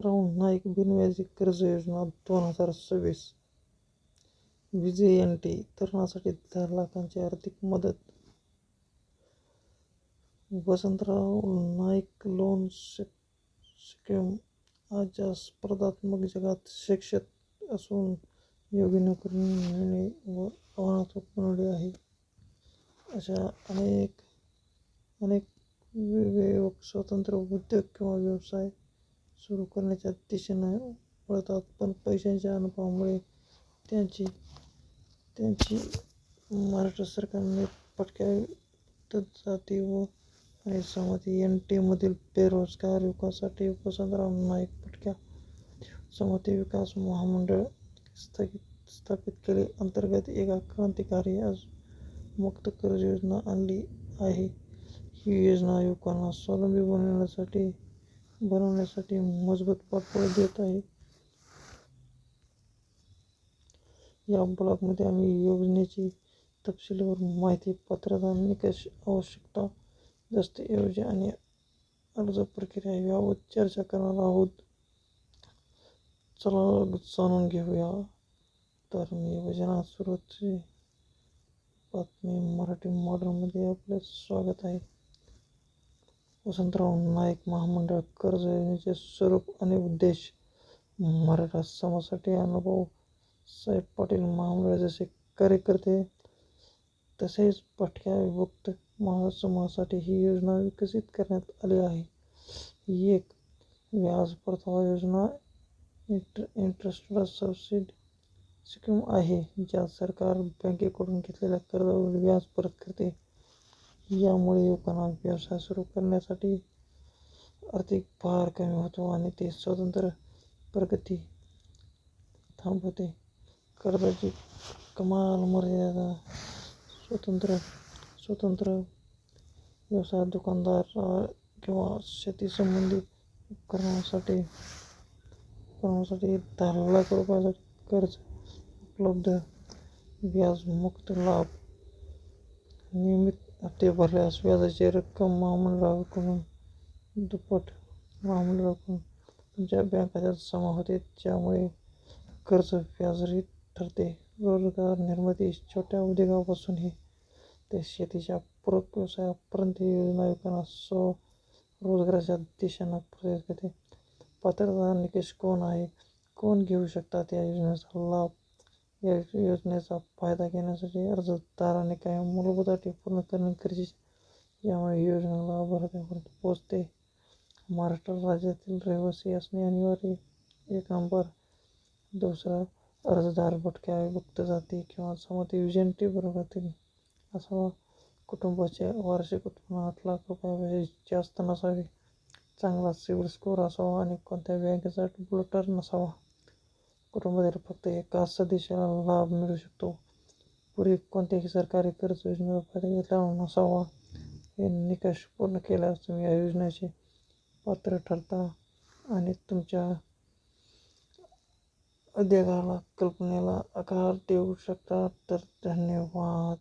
राहुल नाईक बिनव्याजी कर्ज योजना दोन हजार सव्वीस विजय एन टी तरुणासाठी दहा लाखांची आर्थिक मदत वसंतराव नाईक लोन स्कीम आजच्या स्पर्धात्मक जगात शिक्षित असून योग्य नोकरी मिळणे व आव्हानात्मक बनवले आहे अशा अनेक अनेक युवक स्वतंत्र उद्योग किंवा व्यवसाय सुरू करण्याच्या दिशेनं वळतात. पण पैशांच्या अनुभवामुळे त्यांची त्यांची महाराष्ट्र सरकारने पटक्या जाती व आणि सहमती एन टीमधील बेरोजगार युवकांसाठी वसंतराव नाईक पटक्या सहमती विकास महामंडळ स्थगित स्थापित केले. अंतर्गत एका क्रांतिकारी आज मुक्त कर्ज योजना आणली आहे. ही योजना युवकांना स्वावलंबी बनवण्यासाठी बनवण्यासाठी मजबूत पाठबळ देत आहे. या ब्लॉगमध्ये आम्ही योजनेची तपशीलवार माहिती पात्रता निकष आवश्यकता दस्तऐवजी आणि अर्ज प्रक्रिया यावर चर्चा करणार आहोत. चला जाणून घेऊया. तर मी योजना सुरुवातची बातमी मराठी मॉडलमध्ये आपलं स्वागत आहे. वसंतराव नाईक महामंडळ कर्ज योजनेचे स्वरूप आणि उद्देश. मराठा समाजासाठी अनुभव. साहेब पाटील महामंडळ जसे कार्यकर्ते तसेच भटक्या विभक्त महासमूहासाठी ही योजना विकसित करण्यात आली आहे. ही एक व्याज परतावा योजना. इंटर इंटरेस्ट सबसिडी स्कीम आहे ज्यात सरकार बँकेकडून घेतलेल्या कर्जावर व्याज परत करते. यामुळे युवकांना व्यवसाय सुरू करण्यासाठी आर्थिक भार कमी होतो आणि ते स्वतंत्र प्रगती थांबवते. कर्जाची कमाल मर्यादा, स्वतंत्र स्वतंत्र व्यवसाय, दुकानदार किंवा शेती संबंधित उपकरणासाठी उपकरणासाठी दहा लाख रुपयासाठी कर्ज उपलब्ध, व्याजमुक्त लाभ, नियमित हप्ते भरल्यास व्याजाची रक्कम महामंडळाकडून दुप्पट महामंडळाकडून तुमच्या बँक खात्यात जमा होते ज्यामुळे कर्ज व्याजरहित ठरते रोजगार निर्मिती छोट्या उद्योगापासूनही ते शेतीच्या पूरक व्यवसायापर्यंत ही योजना युवकांना स्व रोजगाराच्या दिशेनं प्रयत्न करते पात्रता निकष कोण आहे कोण घेऊ शकतात या योजनेचा लाभ या योजनेचा फायदा घेण्यासाठी अर्जदाराने काही मूलभूत अटी पूर्ण करणे गरजेचे यामुळे ही योजना लाभार्थ्यांपर्यंत पोहोचते. महाराष्ट्र राज्यातील रहिवासी असणे अनिवार्य. एक नंबर. दुसरा अर्जदार भटक्या विभक्त जाती किंवा समती विजंटी वर्गातील असावा. कुटुंबाचे वार्षिक उत्पन्न आठ लाख रुपयापेक्षा जास्त नसावे. चांगला सिबिल स्कोअर असावा आणि कोणत्या बँकेचा ब्लोटर नसावा. कुटुंबातील फक्त एका सदस्याला लाभ मिळू शकतो. पूर्वी कोणत्याही सरकारी कर्ज योजनेचा फायदा घेतला नसावा. हे निकष पूर्ण केल्यास तुम्ही या योजनेचे पात्र ठरता आणि तुमच्या उद्योगाला कल्पनेला आकार देऊ शकता. तर धन्यवाद.